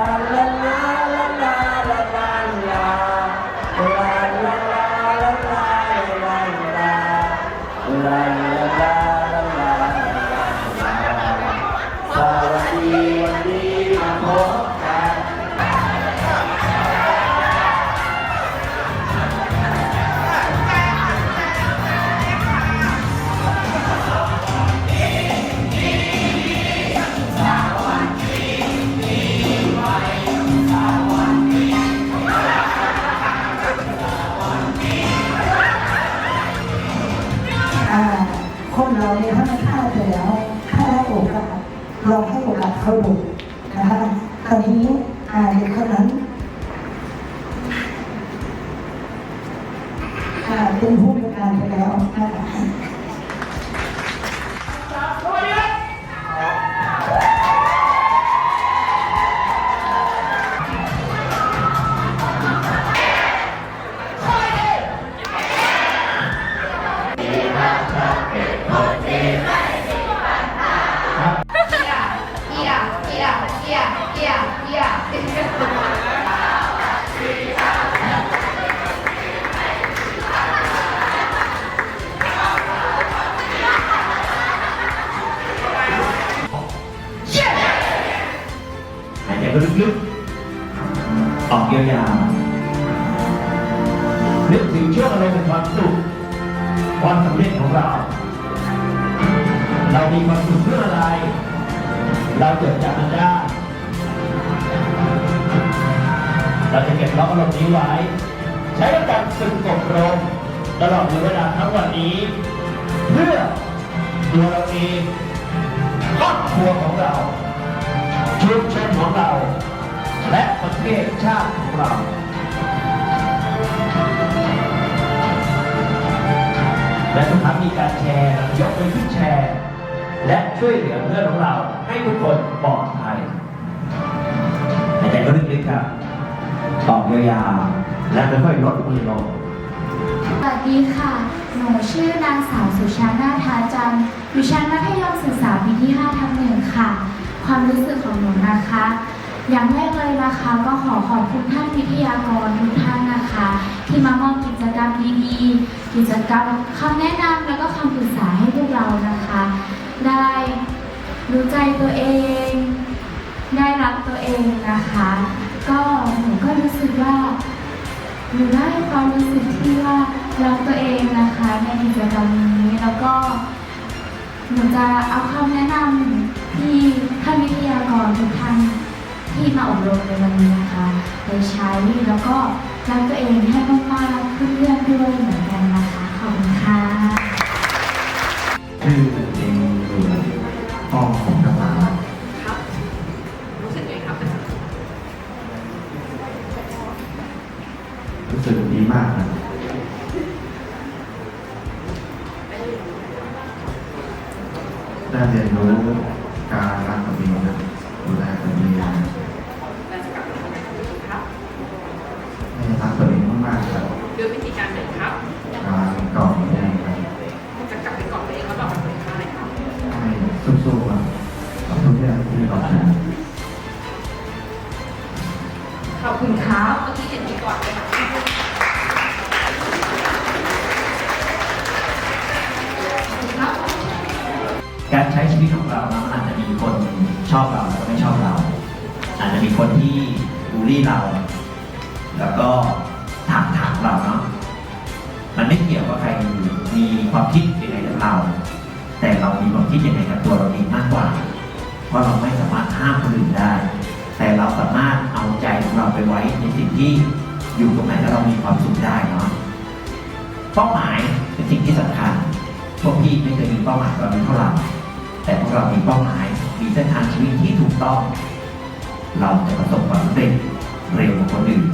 Hallelujah. เราเนี่ยถ้ามันพลาดไปแล้วถ้าได้โอกาสลองให้โอกาสเขาดูนะคะตอนนี้อ่าเด็กคนนั้นอ่าเป็นผู้บริการไปแล้วนะคะ หายใจลึกๆ ออกยาวๆนึกถึงช่วงอารมณ์แห่งความสุขความสำเร็จของเรา เรามีความสุขเพื่ออะไร เราเกิดจากมันได้เราจะเก็บล็อกอารมณ์นี้ไว้ ใช้กับการฝึกอบรมตลอดเวลาทั้งวันนี้ เพื่อตัวเราเองครอบครัวของเรา ชุมชนของเรา และประเทศชาติของเราและทุกครั้งมีการแชร์เรายกไปขึ้นแชร์ และช่วยเหลือเพื่อนของเราให้ทุกคนปลอดภัยหายใจก็ลึกๆครับตอบยาวๆและค่อยๆลดมือลงสวัสดีค่ะ หนูชื่อนางสาวสุชานาทาจันทร์อยู่ชั้นมัธยมศึกษาปีที่5ทับหนึ่งค่ะ ความรู้สึกของหนูนะคะ อย่างแรกเลยนะคะก็ขอขอบคุณท่านวิทยากรทุกท่านนะคะ ที่มามอบกิจกรรมดีๆกิจกรรมคำแนะนำแล้วก็คำปรึกษาให้พวกเรานะคะ ได้รู้ใจตัวเอง ได้รักตัวเองนะคะ ก็หนูก็รู้สึกว่าหนูได้ความรู้สึกที่ว่ารักตัวเองนะคะในกิจกรรมนี้แล้วก็หนูจะเอาคำแนะนำที่ ทุกท่านที่มาอบรมในวันนี้นะคะไปใช้แล้วก็รักตัวเองให้มากๆเพื่อนๆด้วยเหมือนกันนะคะขอบคุณค่ะชื่อเองคือพ่อของน้ำมาครับรู้สึกไงครับรู้สึกดีมากนะได้เรียนรู้การรักตัวเองนะ เองเราจะกลับไปทำงานอีกครับให้รักตัวเองมากๆครับด้วยวิธีการไหนครับการก่อนแรกครับจะกลับไปกอดตัวเองแล้วบอกกับตัวเองว่าอะไรครับให้สู้ๆครับกับทุกเรื่องที่เราทำขอบคุณครับเมื่อกี้เห็นมีกอดไปครับคะ การใช้ชีวิตของเรานะมันอาจจะมีคนชอบเราแล้วก็ไม่ชอบเรา อาจจะมีคนที่บูลลี่เรา แล้วก็ถามถามเราเนาะมันไม่เกี่ยวว่าใครมีความคิดยังไงกับเรา แต่เรามีความคิดยังไงกับตัวเราเองมากกว่า เพราะเราไม่สามารถห้ามคนอื่นได้ แต่เราสามารถเอาใจของเราไปไว้ในสิ่งที่อยู่ตรงไหนแล้วเรามีความสุขได้เนาะเป้าหมายเป็นสิ่งที่สำคัญพวกพี่ไม่เคยมีเป้าหมายตอนนี้เท่าไหร่ แต่พวกเรามีเป้าหมาย มีเส้นทางชีวิตที่ถูกต้อง เราจะประสบความสำเร็จเร็วกว่าคนอื่น